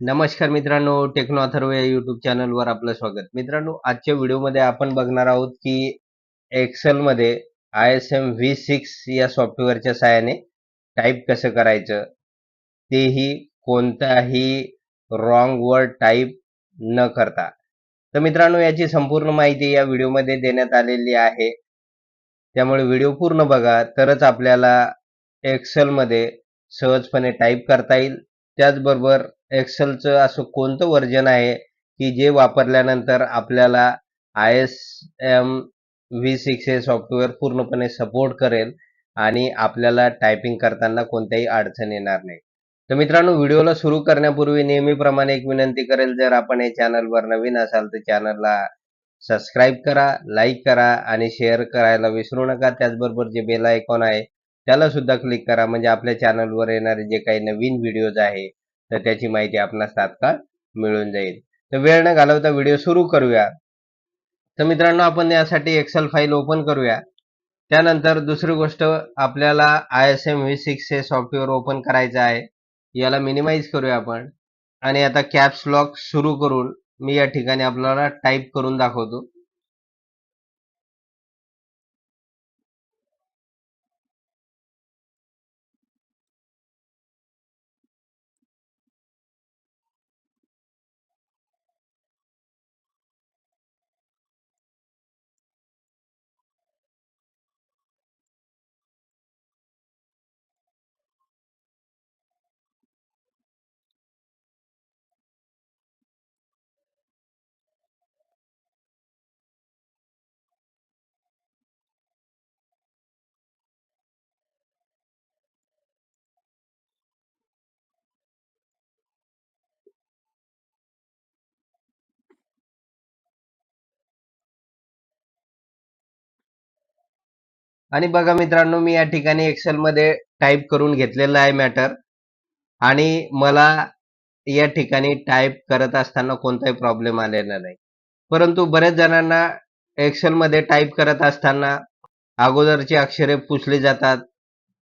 नमस्कार मित्रांनो टेक्नो अथर्व या युट्यूब चॅनलवर आपलं स्वागत. मित्रांनो आजच्या व्हिडिओमध्ये आपण बघणार आहोत की एक्सेलमध्ये I S M V six या सॉफ्टवेअरच्या सहाय्याने टाईप कसं करायचं? तेही कोणताही रॉंग वर्ड टाईप न करता. तर मित्रांनो याची संपूर्ण माहिती या व्हिडिओमध्ये देण्यात आलेली आहे. त्यामुळे व्हिडिओ पूर्ण बघा तरच आपल्याला एक्सेलमध्ये सहजपणे टाईप करता येईल. त्याचबरोबर एक्सेलचं असं कोणतं व्हर्जन आहे की जे वापरल्यानंतर आपल्याला I S M V six हे सॉफ्टवेअर पूर्णपणे सपोर्ट करेल आणि आपल्याला टायपिंग करताना कोणत्याही अडचण येणार नाही. तर मित्रांनो व्हिडिओला सुरू करण्यापूर्वी नेहमीप्रमाणे एक विनंती करेल जर आपण या चॅनलवर नवीन असाल तर चॅनलला सबस्क्राईब करा लाईक करा आणि शेअर करायला विसरू नका. त्याचबरोबर जे बेल आयकॉन आहे त्याला सुद्धा क्लिक करा. म्हणजे आपल्या चॅनलवर येणारे जे काही नवीन व्हिडिओज आहे तर त्याची माहिती आपणास तात्काळ मिळून जाईल. तर वेळ न घालवता व्हिडिओ सुरू करूया. तर मित्रांनो आपण यासाठी एक्सेल फाईल ओपन करूया. त्यानंतर दुसरी गोष्ट आपल्याला I S M V six हे सॉफ्टवेअर ओपन करायचं आहे. याला मिनिमाइज करूया आपण. आणि आता कॅप्स लॉक सुरू करून मी या ठिकाणी आपल्याला टाईप करून दाखवतो. आणि बघा मित्रांनो मी या ठिकाणी एक्सेलमध्ये टाईप करून घेतलेलं आहे मॅटर आणि मला या ठिकाणी टाईप करत असताना कोणताही प्रॉब्लेम आलेला नाही. परंतु बऱ्याच जणांना एक्सेलमध्ये टाईप करत असताना अगोदरची अक्षरे पुसली जातात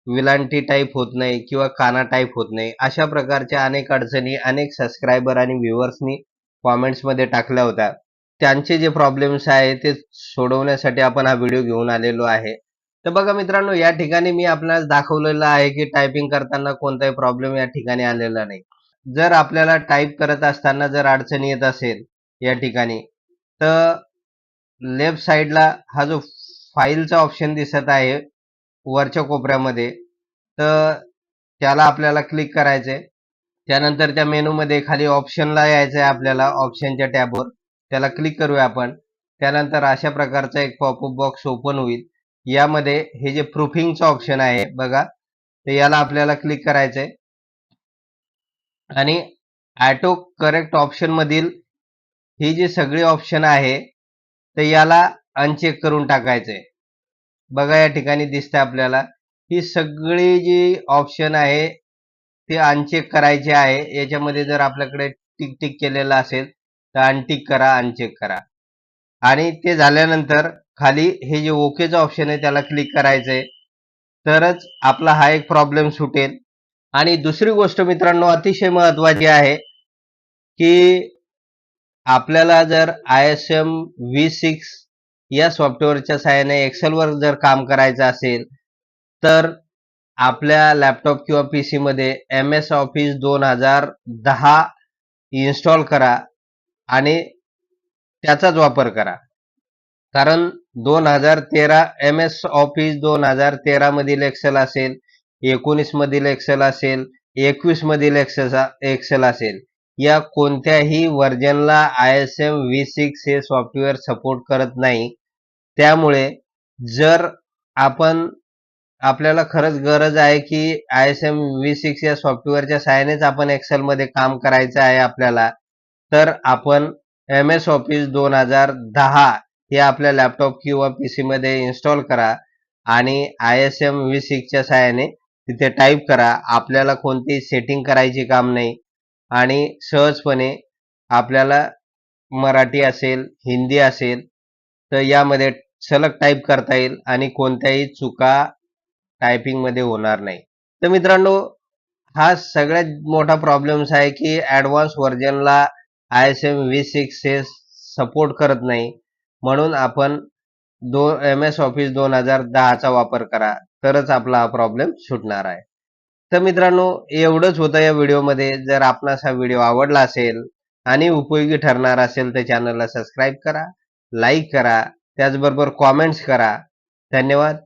विलांटी टाईप होत नाही किंवा काना टाईप होत नाही. अशा प्रकारच्या अनेक अडचणी अनेक सबस्क्रायबर आणि व्ह्युअर्सनी कॉमेंट्समध्ये टाकल्या होत्या. त्यांचे जे प्रॉब्लेम्स आहे ते सोडवण्यासाठी आपण हा व्हिडिओ घेऊन आलेलो आहे. तर बघा मित्रांनो या ठिकाणी मी आपल्याला दाखवलेलं आहे की टायपिंग करताना कोणताही प्रॉब्लेम या ठिकाणी आलेला नाही. जर आपल्याला टाईप करत असताना जर अडचण येत असेल या ठिकाणी तर लेफ्ट साईडला हा जो फाईलचा ऑप्शन दिसत आहे वरच्या कोपऱ्यामध्ये तर त्याला आपल्याला क्लिक करायचंय. त्यानंतर त्या मेनूमध्ये खाली ऑप्शनला यायचं आहे आपल्याला ऑप्शनच्या टॅबवर त्याला क्लिक करूया आपण. त्यानंतर अशा प्रकारचा एक पॉपअप बॉक्स ओपन होईल. यामध्ये हे जे प्रूफिंगचं ऑप्शन आहे बघा. तर याला आपल्याला क्लिक करायचं आहे आणि ॲटो करेक्ट ऑप्शन मधील ही जी सगळी ऑप्शन आहे तर याला अनचेक करून टाकायचंय. बघा या ठिकाणी दिसतंय आपल्याला. ही सगळी जी ऑप्शन आहे ते अनचेक करायचे आहे. याच्यामध्ये जर आपल्याकडे टिक टिक केलेलं असेल तर अनटिक करा अनचेक करा. आणि ते झाल्यानंतर खाली हे जे ओकेचं ऑप्शन आहे त्याला क्लिक करायचंय. तरच आपला हा एक प्रॉब्लेम सुटेल. आणि दुसरी गोष्ट मित्रांनो अतिशय महत्वाची आहे की आपल्याला जर I S M V six या सॉफ्टवेअरच्या सहाय्याने एक्सेलवर जर काम करायचं असेल तर आपल्या लॅपटॉप किंवा पी सीमध्ये एम एस ऑफिस दोन हजार दहा इन्स्टॉल करा आणि त्याचाच वापर करा. कारण दोन हजार तेरा एम एस ऑफिस दोन हजार तेरा मधील एक्सेल असेल एकोणीस मधील एक्सेल असेल एकवीस मधील एक्सेल एक्सेल असेल. या कोणत्याही व्हर्जनला I S M V six हे सॉफ्टवेअर सपोर्ट करत नाही. त्यामुळे जर आपण आपल्याला खरंच गरज आहे की I S M V six या सॉफ्टवेअरच्या सहाय्यानेच आपण एक्सेलमध्ये काम करायचं आहे आपल्याला तर आपण एम एस ऑफिस दोन हजार दहा हे आपल्या लॅपटॉप किंवा पी सीमध्ये इन्स्टॉल करा आणि आय एस एम व्ही सिक्सच्या सहाय्याने तिथे टाईप करा. आपल्याला कोणतीही सेटिंग करायची काम नाही. आणि सहजपणे आपल्याला मराठी असेल हिंदी असेल तर यामध्ये सलग टाईप करता येईल आणि कोणत्याही चुका टायपिंगमध्ये होणार नाही. तर मित्रांनो हा सगळ्यात मोठा प्रॉब्लेम्स आहे की advance व्हर्जनला I S M V six हे सपोर्ट करत नाही. म्हणून आपण दो एम एस ऑफिस दोन हजार दहाचा वापर करा तरच आपला हा प्रॉब्लेम सुटणार आहे. तर मित्रांनो एवढंच होतं या व्हिडिओमध्ये. जर आपणास हा व्हिडिओ आवडला असेल आणि उपयोगी ठरणार असेल तर चॅनलला सबस्क्राईब करा लाईक करा त्याचबरोबर कॉमेंट्स करा. धन्यवाद.